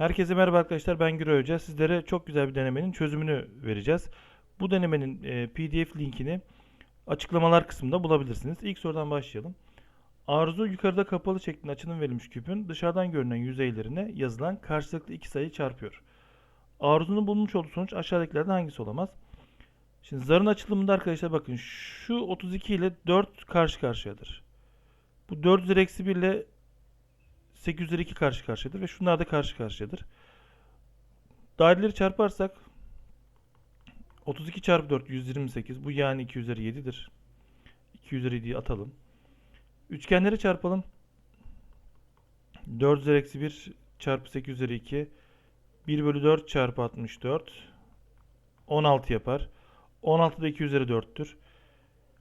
Herkese merhaba arkadaşlar ben Güray Hoca. Sizlere çok güzel bir denemenin çözümünü vereceğiz. Bu denemenin e, PDF linkini açıklamalar kısmında bulabilirsiniz. İlk sorudan başlayalım. Arzu yukarıda kapalı şeklinde açının verilmiş küpün dışarıdan görünen yüzeylerine yazılan karşılıklı iki sayı çarpıyor. Arzu'nun bulmuş olduğu sonuç aşağıdakilerden hangisi olamaz? Şimdi zarın açılımında arkadaşlar bakın şu 32 ile 4 karşı karşıyadır. Bu 4 üzeri eksi 1 ile 8 üzeri 2 karşı karşıyadır ve şunlar da karşı karşıyadır. Daireleri çarparsak 32 çarpı 4 128 bu yani 2 üzeri 7'dir. 2 üzeri 7'yi atalım. Üçgenleri çarpalım. 4 üzeri eksi 1 çarpı 8 üzeri 2 1 bölü 4 çarpı 64 16 yapar. 16 da 2 üzeri 4'tür.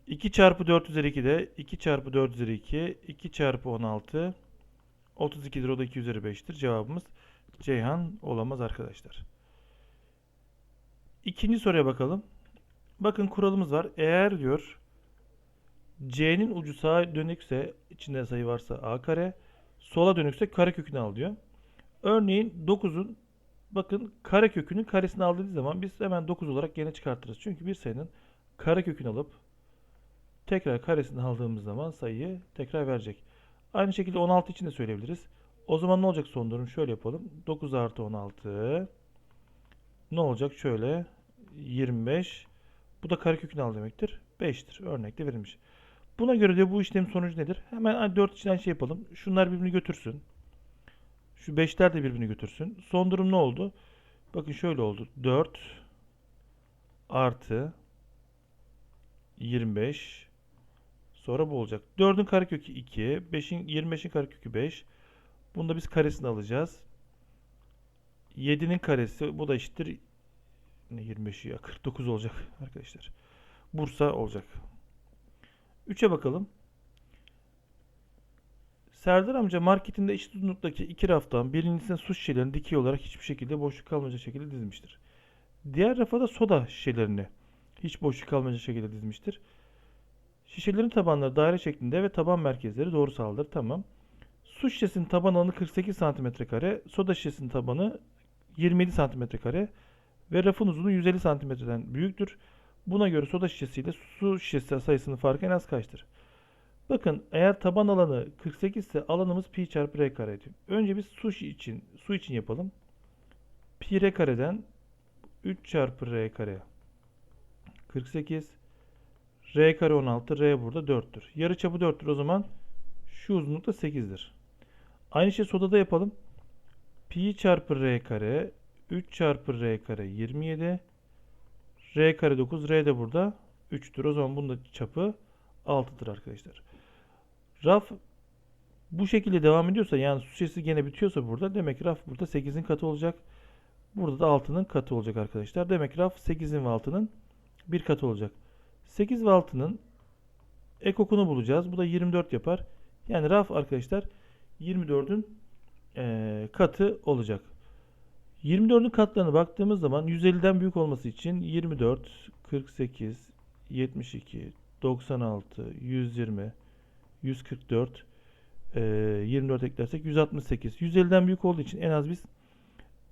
2 çarpı 4 üzeri 2 de 2 çarpı 4 üzeri 2 2 çarpı 16 32'dir o da 2 üzeri 5'tir. Cevabımız Ceyhan olamaz arkadaşlar. İkinci soruya bakalım. Bakın kuralımız var. Eğer diyor C'nin ucu sağa dönükse içinde sayı varsa A kare sola dönükse kare kökünü al diyor. Örneğin 9'un bakın kare kökünün karesini al dediği zaman biz hemen 9 olarak gene çıkartırız. Çünkü bir sayının kare kökünü alıp tekrar karesini aldığımız zaman sayıyı tekrar verecek. Aynı şekilde 16 için de söyleyebiliriz. O zaman ne olacak son durum? Şöyle yapalım. 9 artı 16 ne olacak? Şöyle 25 bu da karekökünü al demektir. 5'tir. Örnekte verilmiş. Buna göre de bu işlemin sonucu nedir? Hemen 4 için aynı şey yapalım. Şunlar birbirini götürsün. Şu 5'ler de birbirini götürsün. Son durum ne oldu? Bakın şöyle oldu. 4 artı 25 Sonra bu olacak. 4'ün karekökü 2. 5'in 25'in karekökü 5. Bunu da biz karesini alacağız. 7'nin karesi bu da eşittir ne 25'i ya 49 olacak arkadaşlar. Bursa olacak. 3'e bakalım. Serdar amca marketinde eşit uzunluktaki iki raftan birincisine su şişelerini dikey olarak hiçbir şekilde boşluk kalmayacak şekilde dizmiştir. Diğer rafa da soda şişelerini hiç boşluk kalmayacak şekilde dizmiştir. Şişelerin tabanları daire şeklinde ve taban merkezleri doğru sağlıdır. Tamam. Su şişesinin taban alanı 48 cm kare, soda şişesinin tabanı 27 cm kare ve rafın uzunluğu 150 cm'den büyüktür. Buna göre soda şişesi ile su şişesi sayısının farkı en az kaçtır? Bakın eğer taban alanı 48 ise alanımız pi çarpı r kare ediyor. Önce biz su için su için yapalım. Pi r kareden 3 çarpı r kare 48 R kare 16, R burada 4'tür. Yarı çapı 4'tür o zaman şu uzunluk da 8'dir. Aynı şey sodada yapalım. Pi çarpı R kare 3 çarpı R kare 27 R kare 9, R de burada 3'tür. O zaman bunun da çapı 6'dır arkadaşlar. Raf bu şekilde devam ediyorsa yani su şişesi gene bitiyorsa burada demek ki raf burada 8'in katı olacak. Burada da 6'nın katı olacak arkadaşlar. Demek ki raf 8'in ve 6'nın bir katı olacak. 8 ve 6'nın ekokunu bulacağız. Bu da 24 yapar. Yani raf arkadaşlar 24'ün e, katı olacak. 24'ün katlarına baktığımız zaman 150'den büyük olması için 24, 48, 72, 96, 120, 144, e, 24 eklersek 168. 150'den büyük olduğu için en az biz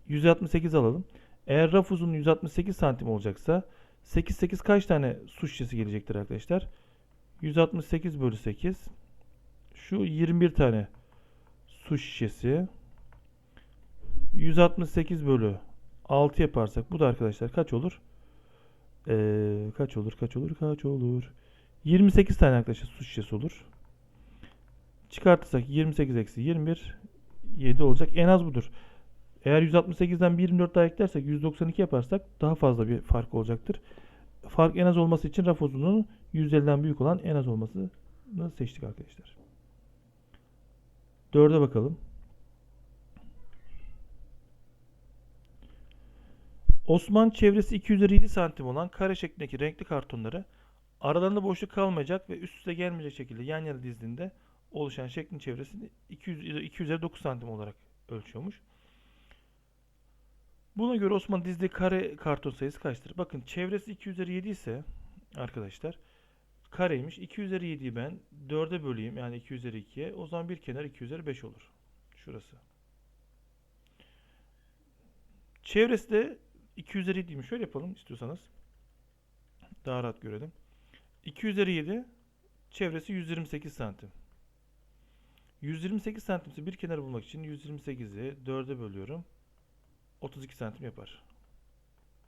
168 alalım. Eğer raf uzunluğu 168 santim olacaksa 8 8 kaç tane su şişesi gelecektir arkadaşlar? 168 bölü 8. Şu 21 tane su şişesi. 168 bölü 6 yaparsak bu da arkadaşlar kaç olur? Ee, kaç olur? Kaç olur? Kaç olur? 28 tane arkadaşlar su şişesi olur. Çıkartırsak 28 eksi 21 7 olacak. En az budur. Eğer 168'den 24 daha eklersek 192 yaparsak daha fazla bir fark olacaktır. Fark en az olması için raf uzunluğunun 150'den büyük olan en az olmasını seçtik arkadaşlar. 4'e bakalım. Osman çevresi 2 üzeri 7 santim olan kare şeklindeki renkli kartonları aralarında boşluk kalmayacak ve üst üste gelmeyecek şekilde yan yana dizdiğinde oluşan şeklin çevresini 200, 2 üzeri 9 santim olarak ölçüyormuş. Buna göre Osman dizdiği kare karton sayısı kaçtır? Bakın çevresi 2 üzeri 7 ise arkadaşlar kareymiş. 2 üzeri 7'yi ben 4'e böleyim yani 2 üzeri 2'ye. O zaman bir kenar 2 üzeri 5 olur. Şurası. Çevresi de 2 üzeri 7'ymiş. Şöyle yapalım istiyorsanız. Daha rahat görelim. 2 üzeri 7 çevresi 128 santim. 128 santimse bir kenarı bulmak için 128'i 4'e bölüyorum. 32 santim yapar.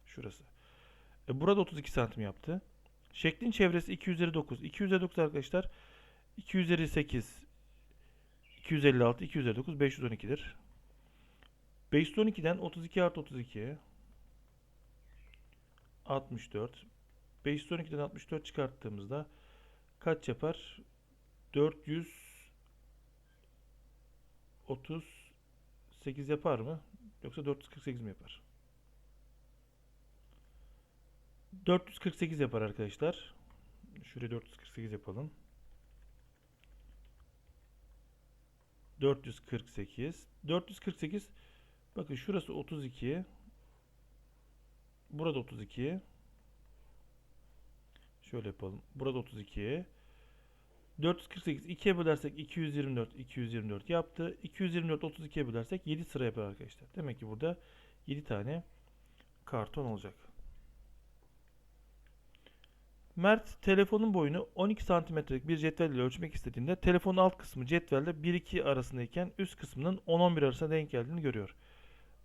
Şurası. E burada 32 santim yaptı. Şeklin çevresi 2 üzeri 9. 2 üzeri 9 arkadaşlar 2 üzeri 8 256 2 üzeri 9 512'dir. 512'den 32 artı 32 64 512'den 64 çıkarttığımızda kaç yapar? 438 yapar mı? Yoksa 448 mi yapar? 448 yapar arkadaşlar. Şuraya 448 yapalım. 448. 448. Bakın şurası 32. Burada 32. Şöyle yapalım. Burada 32. 448 2'ye bölersek 224 224 yaptı. 224 32'ye bölersek 7 sıra yapar arkadaşlar. Demek ki burada 7 tane karton olacak. Mert telefonun boyunu 12 santimetrelik bir cetvel ile ölçmek istediğinde telefonun alt kısmı cetvelle 1-2 arasındayken üst kısmının 10-11 arasına denk geldiğini görüyor.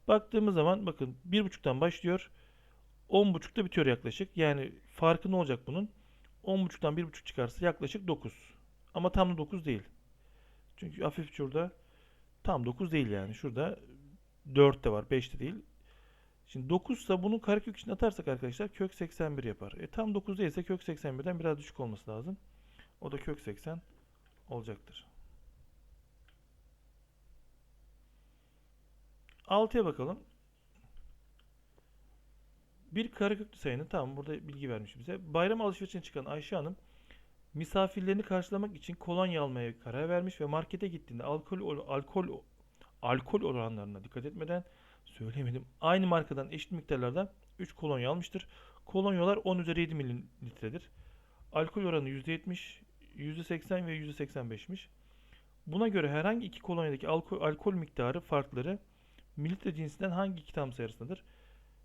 Baktığımız zaman bakın 1.5'tan başlıyor. 10.5'da bitiyor yaklaşık. Yani farkı ne olacak bunun? 10.5'tan 1.5 çıkarsa yaklaşık 9. Ama tam da 9 değil. Çünkü hafif şurada tam 9 değil yani. Şurada 4 de var 5 de değil. Şimdi 9 ise bunu karekök için atarsak arkadaşlar kök 81 yapar. E tam 9 değilse kök 81'den biraz düşük olması lazım. O da kök 80 olacaktır. 6'ya bakalım. Bir kareköklü sayının tamam burada bilgi vermiş bize. Bayram alışverişine çıkan Ayşe Hanım misafirlerini karşılamak için kolonya almaya karar vermiş ve markete gittiğinde alkol alkol alkol oranlarına dikkat etmeden söyleyemedim. Aynı markadan eşit miktarlarda 3 kolonya almıştır. Kolonyalar 10 üzeri 7 mililitredir. Alkol oranı %70, %80 ve %85'miş. Buna göre herhangi iki kolonyadaki alkol, alkol miktarı farkları mililitre cinsinden hangi iki tam sayısındadır?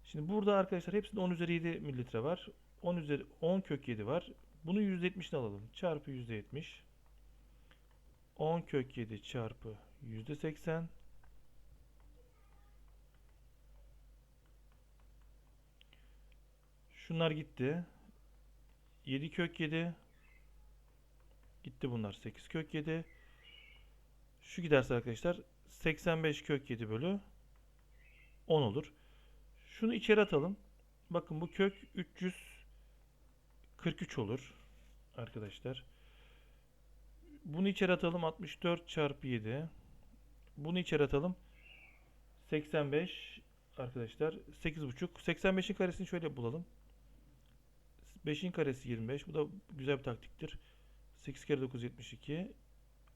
Şimdi burada arkadaşlar hepsinde 10 üzeri 7 mililitre var. 10 üzeri 10 kök 7 var. Bunu %70'ini alalım. Çarpı %70. 10 kök 7 çarpı %80 Şunlar gitti. 7 kök 7. Gitti bunlar. 8 kök 7. Şu giderse arkadaşlar 85 kök 7 bölü 10 olur. Şunu içeri atalım. Bakın bu kök 343 olur. Arkadaşlar. Bunu içeri atalım. 64 çarpı 7. Bunu içeri atalım. 85 arkadaşlar. 8,5. 85'in karesini şöyle bulalım. 5'in karesi 25. Bu da güzel bir taktiktir. 8 kere 9 72.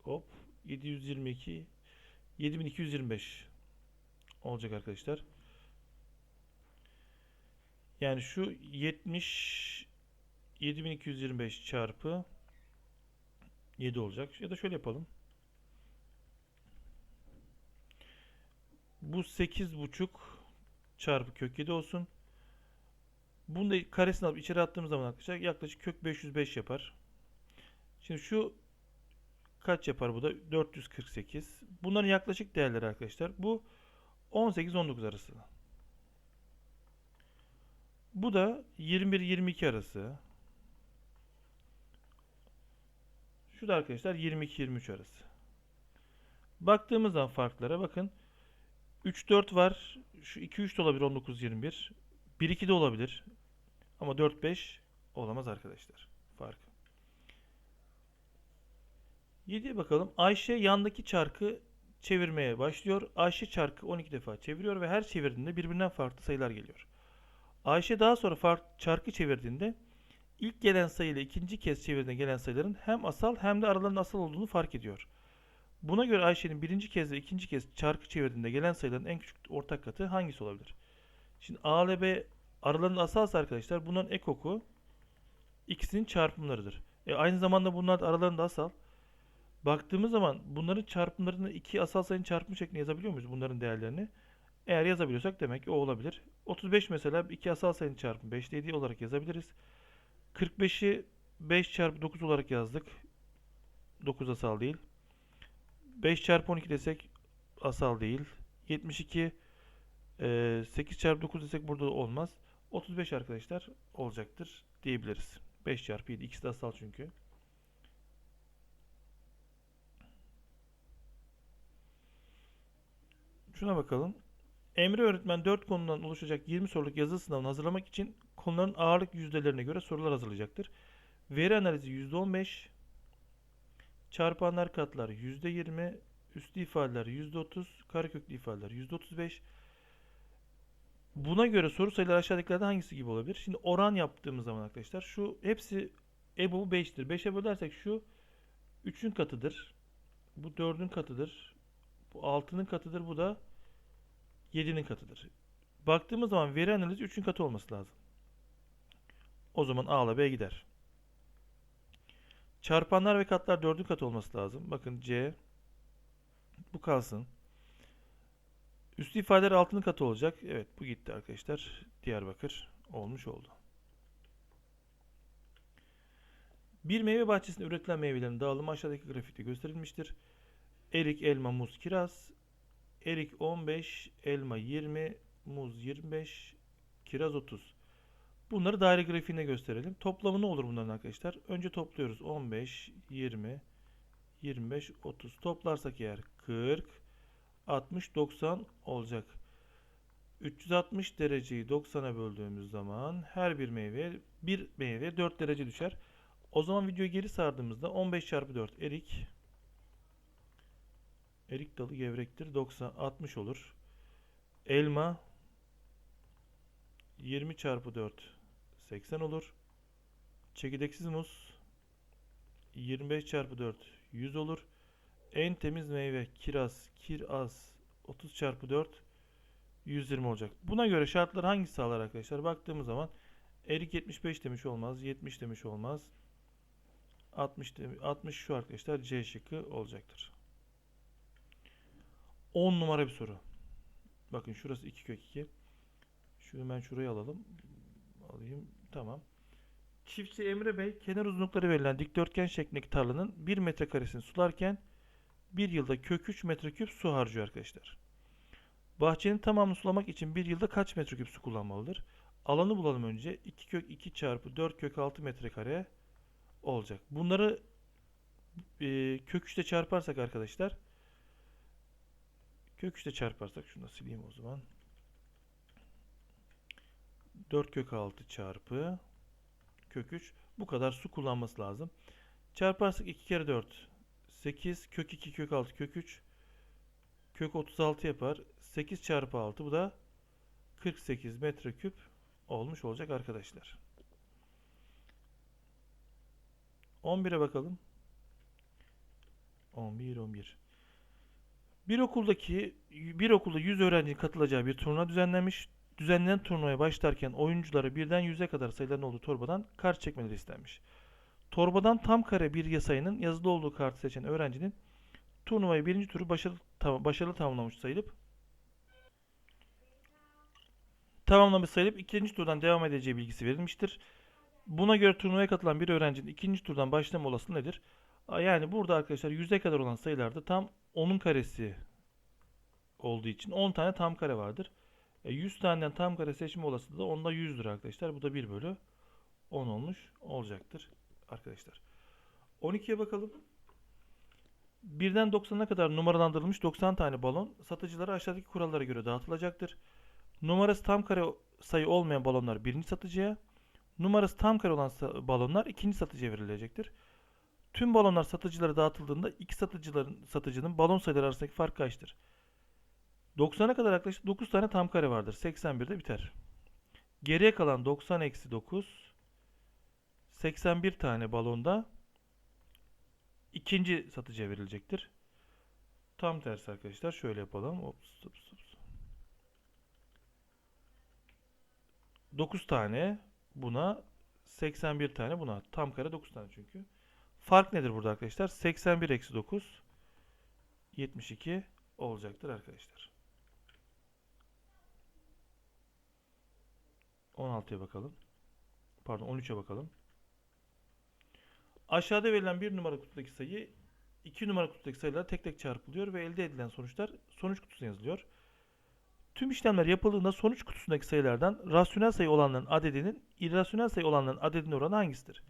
Hop. 722. 7225 olacak arkadaşlar. Yani şu 70 7225 çarpı 7 olacak. Ya da şöyle yapalım. Bu 8,5 çarpı kök 7 olsun. Bunu da karesini alıp içeri attığımız zaman arkadaşlar yaklaşık kök 505 yapar. Şimdi şu kaç yapar bu da? 448. Bunların yaklaşık değerleri arkadaşlar. Bu 18-19 arası. Bu da 21-22 arası. Şu da arkadaşlar 22-23 arası. Baktığımız zaman farklara bakın. 3-4 var. Şu 2-3 de olabilir 19-21. 1-2 de olabilir. Ama 4-5 olamaz arkadaşlar. Fark. 7'ye bakalım. Ayşe yandaki çarkı çevirmeye başlıyor. Ayşe çarkı 12 defa çeviriyor ve her çevirdiğinde birbirinden farklı sayılar geliyor. Ayşe daha sonra farklı çarkı çevirdiğinde ilk gelen sayı ile ikinci kez çevirdiğinde gelen sayıların hem asal hem de aralarında asal olduğunu fark ediyor. Buna göre Ayşe'nin birinci kez ve ikinci kez çarkı çevirdiğinde gelen sayıların en küçük ortak katı hangisi olabilir? Şimdi A ile B aralarında asalsa arkadaşlar bunların ekoku ikisinin çarpımlarıdır. E aynı zamanda bunlar da aralarında asal. Baktığımız zaman bunların çarpımlarını iki asal sayının çarpımı şeklinde yazabiliyor muyuz bunların değerlerini? Eğer yazabiliyorsak demek ki o olabilir. 35 mesela iki asal sayının çarpımı 5 dediği olarak yazabiliriz. 45'i 5 çarpı 9 olarak yazdık. 9 asal değil. 5 çarpı 12 desek asal değil. 72 e, 8 çarpı 9 desek burada olmaz. 35 arkadaşlar olacaktır diyebiliriz. 5 çarpı 7 ikisi de asal çünkü. Şuna bakalım. Emre öğretmen 4 konudan oluşacak 20 soruluk yazılı sınavını hazırlamak için konuların ağırlık yüzdelerine göre sorular hazırlayacaktır. Veri analizi %15, çarpanlar katlar %20, üslü ifadeler %30, kareköklü ifadeler %35. Buna göre soru sayıları aşağıdakilerden hangisi gibi olabilir? Şimdi oran yaptığımız zaman arkadaşlar şu hepsi EBO 5'tir. 5'e bölersek şu 3'ün katıdır. Bu 4'ün katıdır. Bu 6'nın katıdır. Bu da 7'nin katıdır. Baktığımız zaman veri analizi 3'ün katı olması lazım. O zaman A ile B gider. Çarpanlar ve katlar 4'ün katı olması lazım. Bakın C bu kalsın. Üstü ifadeler 6'nın katı olacak. Evet bu gitti arkadaşlar. Diyarbakır olmuş oldu. Bir meyve bahçesinde üretilen meyvelerin dağılımı aşağıdaki grafikte gösterilmiştir. Erik, elma, muz, kiraz. Erik 15, elma 20, muz 25, kiraz 30. Bunları daire grafiğinde gösterelim. Toplamı ne olur bunların arkadaşlar? Önce topluyoruz. 15, 20, 25, 30. Toplarsak eğer 40, 60, 90 olacak. 360 dereceyi 90'a böldüğümüz zaman her bir meyve bir meyve 4 derece düşer. O zaman videoyu geri sardığımızda 15 çarpı 4 erik erik dalı gevrektir. 90 60 olur. Elma 20 çarpı 4 80 olur. Çekirdeksiz muz 25 çarpı 4 100 olur. En temiz meyve kiraz, kiraz 30 çarpı 4 120 olacak. Buna göre şartlar hangisi sağlar arkadaşlar? Baktığımız zaman erik 75 demiş olmaz, 70 demiş olmaz. 60 demiş, 60 şu arkadaşlar C şıkkı olacaktır. 10 numara bir soru. Bakın şurası 2 kök 2. Şu hemen şurayı alalım. Alayım. Tamam. Çiftçi Emre Bey kenar uzunlukları verilen dikdörtgen şeklindeki tarlanın 1 metrekaresini sularken bir yılda kök 3 metreküp su harcıyor arkadaşlar. Bahçenin tamamını sulamak için bir yılda kaç metreküp su kullanmalıdır? Alanı bulalım önce. 2 kök 2 çarpı 4 kök 6 metrekare olacak. Bunları e, kök 3'te çarparsak arkadaşlar kök 3'te çarparsak şunu da sileyim o zaman. 4 kök 6 çarpı kök 3 bu kadar su kullanması lazım. Çarparsak 2 kere 4 8 kök 2 kök 6 kök 3 kök 36 yapar. 8 çarpı 6 bu da 48 metreküp olmuş olacak arkadaşlar. 11'e bakalım. 11 11. Bir okuldaki bir okulda 100 öğrencinin katılacağı bir turnuva düzenlenmiş. Düzenlenen turnuvaya başlarken oyunculara birden 100'e kadar sayıların olduğu torbadan kart çekmeleri istenmiş. Torbadan tam kare bir sayının yazılı olduğu kartı seçen öğrencinin turnuvayı birinci turu başarılı, tam, başarılı tamamlamış sayılıp tamamlamış sayılıp ikinci turdan devam edeceği bilgisi verilmiştir. Buna göre turnuvaya katılan bir öğrencinin ikinci turdan başlama olasılığı nedir? Yani burada arkadaşlar 100'e kadar olan sayılarda tam 10'un karesi olduğu için 10 tane tam kare vardır. E 100 taneden tam kare seçme olasılığı da onda 100'dür arkadaşlar. Bu da 1 bölü 10 olmuş olacaktır arkadaşlar. 12'ye bakalım. Birden 90'a kadar numaralandırılmış 90 tane balon satıcılara aşağıdaki kurallara göre dağıtılacaktır. Numarası tam kare sayı olmayan balonlar birinci satıcıya, numarası tam kare olan balonlar ikinci satıcıya verilecektir. Tüm balonlar satıcılara dağıtıldığında iki satıcıların satıcının balon sayıları arasındaki fark kaçtır? 90'a kadar yaklaşık 9 tane tam kare vardır. 81'de biter. Geriye kalan 90 eksi 9 81 tane balonda ikinci satıcıya verilecektir. Tam tersi arkadaşlar. Şöyle yapalım. Ops, ops, ops. 9 tane buna 81 tane buna. Tam kare 9 tane çünkü. Fark nedir burada arkadaşlar? 81 eksi 9 72 olacaktır arkadaşlar. 16'ya bakalım. Pardon 13'e bakalım. Aşağıda verilen bir numara kutudaki sayı 2 numara kutudaki sayılar tek tek çarpılıyor ve elde edilen sonuçlar sonuç kutusuna yazılıyor. Tüm işlemler yapıldığında sonuç kutusundaki sayılardan rasyonel sayı olanların adedinin irrasyonel sayı olanların adedine oranı hangisidir?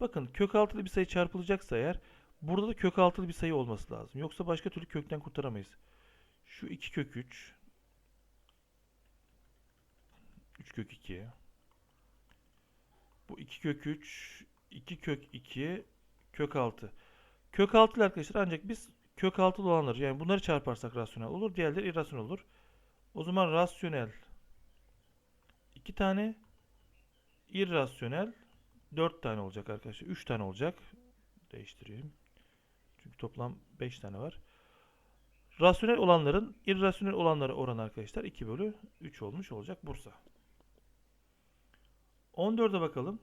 Bakın kök altılı bir sayı çarpılacaksa eğer burada da kök altılı bir sayı olması lazım. Yoksa başka türlü kökten kurtaramayız. Şu 2 kök 3 3 kök 2 bu 2 kök 3 2 kök 2 kök 6 kök 6 ile arkadaşlar ancak biz kök 6'lı olanları yani bunları çarparsak rasyonel olur. Diğerleri irrasyonel olur. O zaman rasyonel 2 tane irrasyonel 4 tane olacak arkadaşlar. 3 tane olacak. Değiştireyim. Çünkü toplam 5 tane var. Rasyonel olanların irrasyonel olanlara oranı arkadaşlar 2 bölü 3 olmuş olacak Bursa. 14'e bakalım.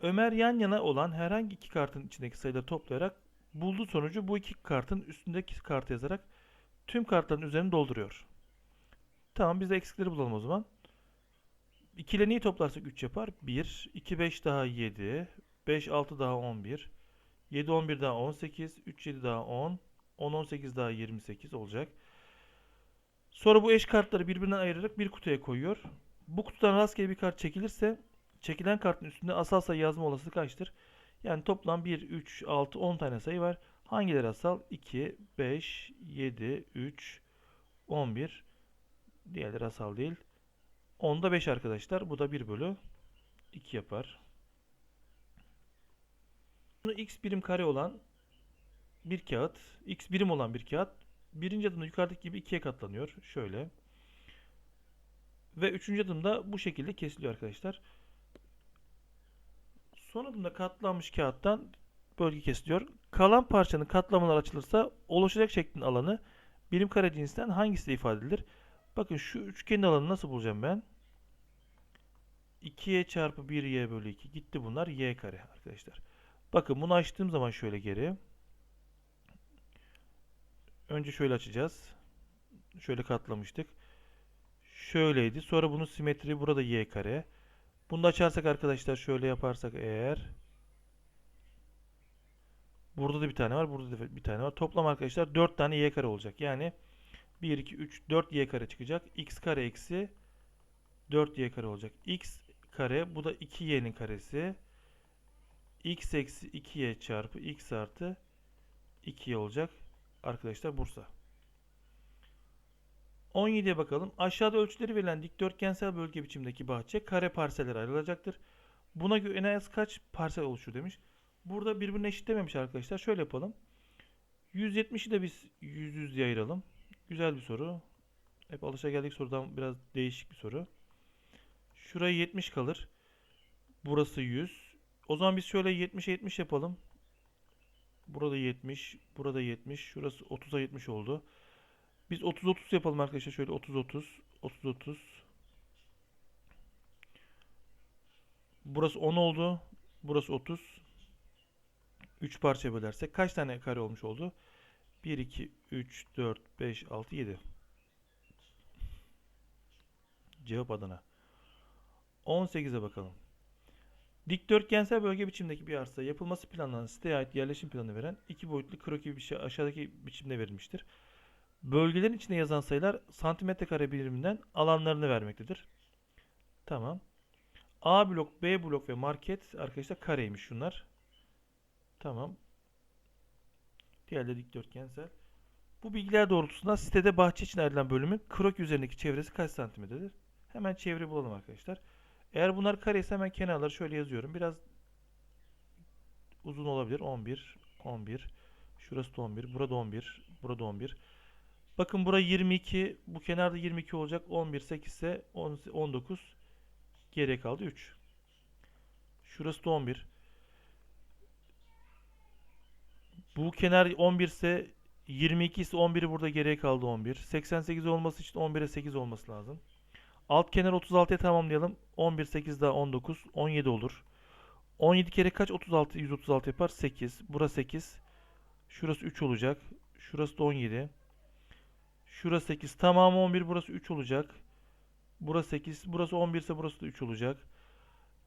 Ömer yan yana olan herhangi iki kartın içindeki sayıları toplayarak bulduğu sonucu bu iki kartın üstündeki kartı yazarak tüm kartların üzerini dolduruyor. Tamam biz de eksikleri bulalım o zaman. 2 ile neyi toplarsak 3 yapar? 1, 2, 5 daha 7, 5, 6 daha 11, 7, 11 daha 18, 3, 7 daha 10, 10, 18 daha 28 olacak. Sonra bu eş kartları birbirinden ayırarak bir kutuya koyuyor. Bu kutudan rastgele bir kart çekilirse çekilen kartın üstünde asal sayı yazma olasılığı kaçtır? Yani toplam 1, 3, 6, 10 tane sayı var. Hangileri asal? 2, 5, 7, 3, 11. Diğerleri asal değil. 10'da 5 arkadaşlar. Bu da 1 bölü 2 yapar. Bunu x birim kare olan bir kağıt, x birim olan bir kağıt birinci adımda yukarıdaki gibi ikiye katlanıyor. Şöyle. Ve üçüncü adımda bu şekilde kesiliyor arkadaşlar. Son adımda katlanmış kağıttan bölge kesiliyor. Kalan parçanın katlamalar açılırsa oluşacak şeklin alanı birim kare cinsinden hangisi ifade edilir? Bakın şu üçgenin alanını nasıl bulacağım ben? 2y çarpı 1y bölü 2 gitti bunlar y kare arkadaşlar. Bakın bunu açtığım zaman şöyle geri. Önce şöyle açacağız. Şöyle katlamıştık. Şöyleydi. Sonra bunun simetri burada y kare. Bunu da açarsak arkadaşlar şöyle yaparsak eğer Burada da bir tane var. Burada da bir tane var. Toplam arkadaşlar 4 tane y kare olacak. Yani 1, 2, 3, 4 y kare çıkacak. x kare eksi 4 y kare olacak. x kare bu da 2y'nin karesi. x eksi 2y çarpı x artı 2y olacak. Arkadaşlar Bursa. 17'ye bakalım. Aşağıda ölçüleri verilen dikdörtgensel bölge biçimdeki bahçe kare parsellere ayrılacaktır. Buna göre en az kaç parsel oluşur demiş. Burada birbirine eşitlememiş arkadaşlar. Şöyle yapalım. 170'i de biz 100 100 diye ayıralım. Güzel bir soru. Hep alışageldik sorudan biraz değişik bir soru. Şuraya 70 kalır. Burası 100. O zaman biz şöyle 70'e 70 yapalım. Burada 70, burada 70, şurası 30'a 70 oldu. Biz 30 30 yapalım arkadaşlar. Şöyle 30 30, 30 30. Burası 10 oldu. Burası 30. 3 parça bölersek kaç tane kare olmuş oldu? 1 2 3 4 5 6 7. Cevap Adana. 18'e bakalım. Dikdörtgensel bölge biçimdeki bir arsa yapılması planlanan siteye ait yerleşim planı veren iki boyutlu kroki bir şey aşağıdaki biçimde verilmiştir. Bölgelerin içinde yazan sayılar santimetre kare biriminden alanlarını vermektedir. Tamam. A blok, B blok ve market arkadaşlar kareymiş şunlar. Tamam. Diğerleri dikdörtgensel. Bu bilgiler doğrultusunda sitede bahçe için ayrılan bölümün kroki üzerindeki çevresi kaç santimetredir? Hemen çevre bulalım arkadaşlar. Eğer bunlar kare ise hemen kenarları şöyle yazıyorum. Biraz uzun olabilir. 11, 11. Şurası da 11, burada 11, burada 11. Bakın bura 22, bu kenarda 22 olacak. 11, 8 ise 10, 19. Geriye kaldı 3. Şurası da 11. Bu kenar 11 ise 22 ise 11'i burada geriye kaldı 11. 88 olması için 11'e 8 olması lazım. Alt kenar 36'ya tamamlayalım. 11, 8 daha 19, 17 olur. 17 kere kaç 36, 136 yapar? 8. Burası 8. Şurası 3 olacak. Şurası da 17. Şurası 8. Tamamı 11. Burası 3 olacak. Burası 8. Burası 11 ise burası da 3 olacak.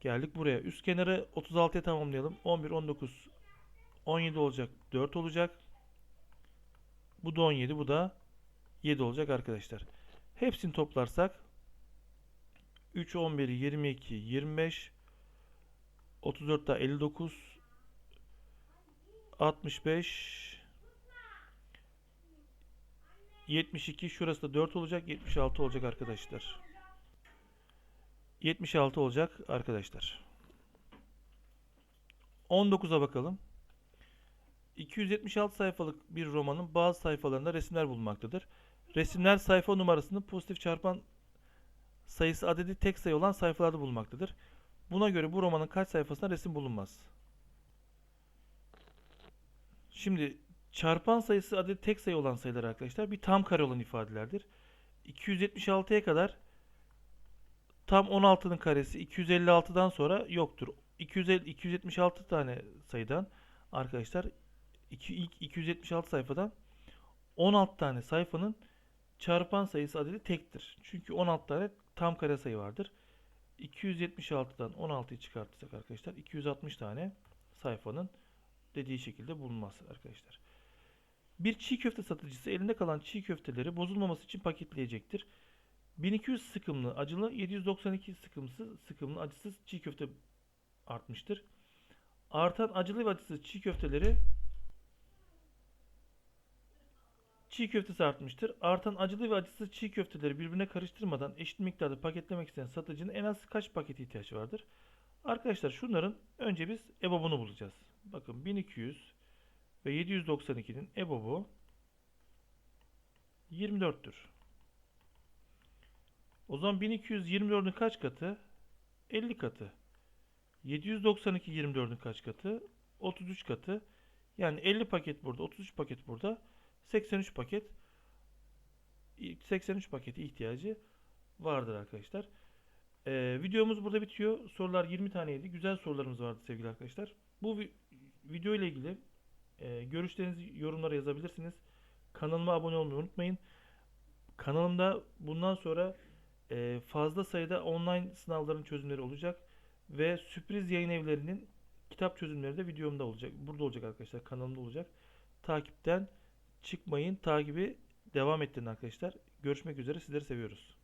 Geldik buraya. Üst kenarı 36'ya tamamlayalım. 11, 19, 17 olacak. 4 olacak. Bu da 17. Bu da 7 olacak arkadaşlar. Hepsini toplarsak 3, 11, 22, 25, 34 daha 59, 65, 72 şurası da 4 olacak 76 olacak arkadaşlar. 76 olacak arkadaşlar. 19'a bakalım. 276 sayfalık bir romanın bazı sayfalarında resimler bulunmaktadır. Resimler sayfa numarasının pozitif çarpan sayısı adedi tek sayı olan sayfalarda bulunmaktadır. Buna göre bu romanın kaç sayfasında resim bulunmaz? Şimdi çarpan sayısı adedi tek sayı olan sayılar arkadaşlar bir tam kare olan ifadelerdir. 276'ya kadar tam 16'nın karesi 256'dan sonra yoktur. 250 276 tane sayıdan arkadaşlar ilk 276 sayfadan 16 tane sayfanın çarpan sayısı adedi tektir. Çünkü 16 tane tam kare sayı vardır. 276'dan 16'yı çıkartırsak arkadaşlar 260 tane sayfanın dediği şekilde bulunmaz arkadaşlar. Bir çiğ köfte satıcısı elinde kalan çiğ köfteleri bozulmaması için paketleyecektir. 1200 sıkımlı acılı 792 sıkımsı sıkımlı acısız çiğ köfte artmıştır. Artan acılı ve acısız çiğ köfteleri çiğ köftesi artmıştır. Artan acılı ve acısız çiğ köfteleri birbirine karıştırmadan eşit miktarda paketlemek isteyen satıcının en az kaç paket ihtiyaç vardır? Arkadaşlar şunların önce biz EBOB'unu bulacağız. Bakın 1200 ve 792'nin EBOB'u 24'tür. O zaman 1224'ün kaç katı? 50 katı. 792 24'ün kaç katı? 33 katı. Yani 50 paket burada, 33 paket burada. 83 paket 83 paketi ihtiyacı vardır arkadaşlar. Ee, videomuz burada bitiyor. Sorular 20 taneydi. Güzel sorularımız vardı sevgili arkadaşlar. Bu vi- video ile ilgili e, görüşlerinizi yorumlara yazabilirsiniz. Kanalıma abone olmayı unutmayın. Kanalımda bundan sonra e, fazla sayıda online sınavların çözümleri olacak ve sürpriz yayın evlerinin kitap çözümleri de videomda olacak. Burada olacak arkadaşlar. Kanalımda olacak. Takipten çıkmayın. Takibi devam ettirin arkadaşlar. Görüşmek üzere. Sizleri seviyoruz.